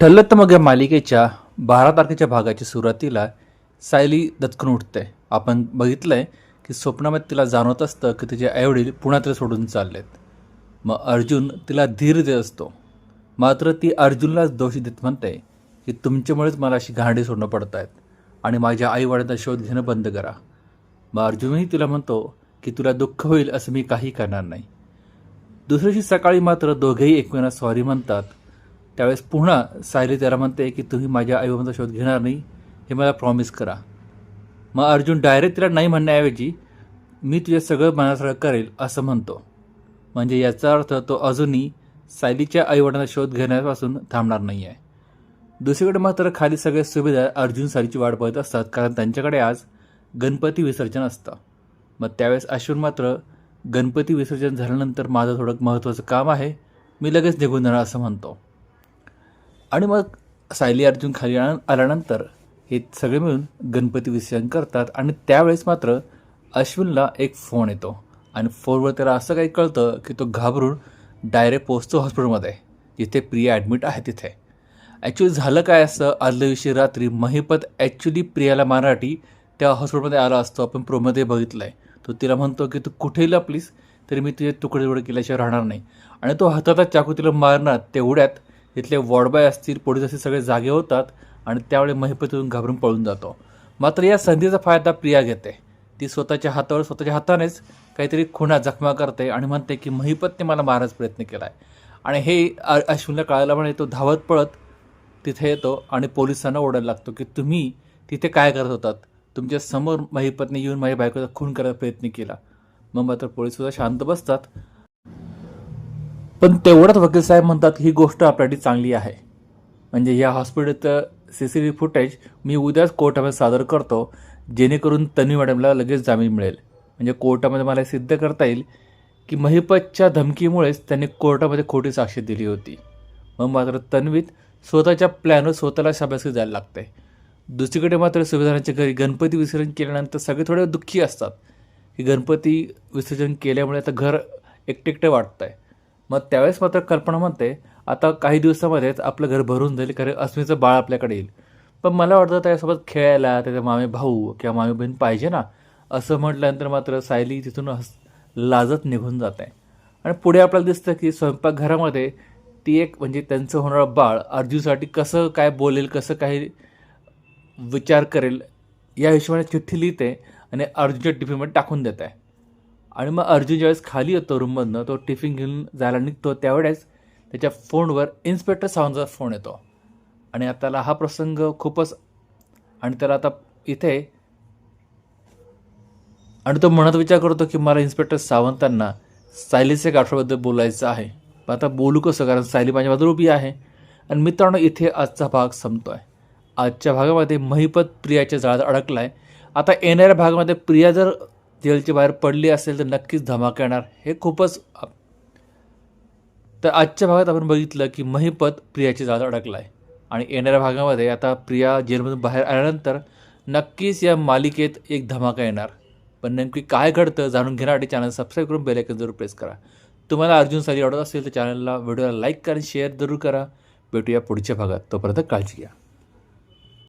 ठरलं तर मग या मालिकेच्या बारा तारखेच्या भागाच्या सुरुवातीला सायली दचकून उठते. आपण बघितलं आहे की स्वप्नामध्ये तिला जाणवत असतं की तिचे आईवडील पुण्यात सोडून चाललेत. मग अर्जुन तिला धीर देत असतो. मात्र ती अर्जुनलाच दोषी देत म्हणते की तुमच्यामुळेच मला अशी घाणडी सोडणं पडत आहेत आणि माझ्या आईवडिलांचा शोध घेणं बंद करा. मग अर्जुनही तिला म्हणतो की तुला दुःख होईल असं मी काही करणार नाही. दुसऱ्या सकाळी मात्र दोघेही एकमेकांना सॉरी म्हणतात त्यावेळेस पुन्हा सायली त्याला म्हणते की तुम्ही माझ्या आईबाबांचा शोध घेणार नाही हे मला प्रॉमिस करा. मग अर्जुन डायरेक्ट तिला नाही म्हणण्याऐवजी मी तुझे सगळं मनासगळं करेल असं म्हणतो. म्हणजे याचा अर्थ तो अजूनही सायलीच्या आईवडिलांचा शोध घेण्यापासून थांबणार नाही आहे दुसरीकडे मात्र खाली सगळे सुभेदार अर्जुन सायलीची वाट पाहत असतात कारण त्यांच्याकडे आज गणपती विसर्जन असतं. मग त्यावेळेस अश्विन मात्र गणपती विसर्जन झाल्यानंतर माझं थोडं महत्त्वाचं काम आहे मी लगेच निघून जाणार असं म्हणतो. आणि मग सायली अर्जुन खाली आल्यानंतर हे सगळे मिळून गणपती विसर्जन करतात. आणि त्यावेळेस मात्र अश्विनला एक फोन येतो. आणि फोनवर त्याला असं काही कळतं की तो घाबरून डायरेक्ट पोचतो हॉस्पिटलमध्ये जिथे प्रिया ॲडमिट आहे तिथे. ॲक्च्युली झालं काय असं? आदल्या दिवशी रात्री महिपत ॲक्च्युली प्रियाला मराठी त्या हॉस्पिटलमध्ये आला असतो. आपण प्रोमध्ये बघितलं आहे तो तिला म्हणतो की तू कुठेही लपलीस तरी मी तुझे तुकडे तुकडे केल्याशिवाय राहणार नाही. आणि तो हाताचा चाकू तिला मारणार तेवढ्यात तिथले वॉर्डबॉय असतील पोलीस असतील सगळे जागे होतात आणि त्यावेळी महिपतीतून घाबरून पळून जातो. मात्र या संधीचा फायदा प्रिया घेते. ती स्वतःच्या हातावर स्वतःच्या हातानेच काहीतरी खुणा जखमा करते आणि म्हणते की महिपतने मला मारायचा प्रयत्न केला आहे आणि हे अ- अश्विनला कळायला म्हणे तो धावत पळत तिथे येतो आणि पोलिसांना ओढायला लागतो की तुम्ही तिथे काय करत होतात? तुमच्यासमोर महिपतने येऊन माझ्या बायकोचा खून करायचा प्रयत्न केला. मग मात्र पोलीससुद्धा शांत बसतात पण तेवढंच वकील साहेब म्हणतात ही गोष्ट आपल्यासाठी चांगली आहे. म्हणजे या हॉस्पिटलचं C C T V footage मी उद्याच कोर्टामध्ये सादर करतो जेणेकरून तन्वी मॅडमला लगेच जामीन मिळेल. म्हणजे कोर्टामध्ये मला सिद्ध करता येईल की महिपतच्या धमकीमुळेच त्यांनी कोर्टामध्ये खोटी साक्ष दिली होती. मग मात्र तन्वीत स्वतःच्या प्लॅनवर स्वतःला शाबासकी जायला लागते. दुसरीकडे मात्र सुभेदारांच्या घरी गणपती विसर्जन केल्यानंतर सगळे थोडे दुःखी असतात. की गणपती विसर्जन केल्यामुळे आता घर एकटेकटे वाटतं आहे मग त्यावेळेस मात्र कल्पना म्हणते आता काही दिवसामध्येच आपलं घर भरून जाईल कारण अस्मीचं बाळ आपल्याकडे येईल. पण मला वाटतं त्याच्यासोबत खेळायला त्याचा मामे भाऊ किंवा मामी बहीण पाहिजे ना असं म्हटल्यानंतर मात्र सायली तिथून हस लाजत निघून जात. आहे आणि पुढे आपल्याला दिसतं की स्वयंपाकघरामध्ये ती एक म्हणजे त्यांचं होणारं बाळ अर्जूसाठी कसं काय बोलेल कसं काही विचार करेल या हिशोबाने चिठ्ठी लिहिते आणि अर्जुनच्या टिफिनमध्ये टाकून देत. आहे आणि मग अर्जुन ज्यावेळेस खाली येतो रूममधनं तो टिफिन घेऊन जायला निघतो त्यावेळेस त्याच्या फोनवर इन्स्पेक्टर सावंतचा फोन येतो. आणि आता त्याला हा प्रसंग खूपच आणि त्याला आता इथे आणि तो म्हणत विचार करतो की मला इन्स्पेक्टर सावंतांना सायलीच्या गाठोबद्दल बोलायचं आहे. पण आता बोलू कसं? कारण सायली माझ्या बाजूला उभी आहे. आणि मित्रांनो इथे आजचा भाग संपतो आहे आजच्या भागामध्ये महिपत प्रियाच्या जाळ्यात अडकला आहे आता येणाऱ्या भागामध्ये प्रिया जर जेलच्या बाहेर पडली असेल तर नक्कीच धमाका येणार. हे खूपच तर आजच्या भागात आपण बघितलं की महिपत प्रियाच्या जाळ्यात अडकला आहे आणि येणाऱ्या भागामध्ये आता प्रिया जेलमधून बाहेर आल्यानंतर नक्कीच या मालिकेत एक धमाका येणार. पण नेमकी काय घडतं जाणून घेण्यासाठी चॅनल सबस्क्राईब करून बेल आयकन जरूर प्रेस करा. तुम्हाला अर्जुन साली आवडत असेल तर चॅनलला व्हिडिओला लाईक करा शेअर जरूर करा. भेटूया पुढच्या भागात. तोपर्यंत काळजी घ्या.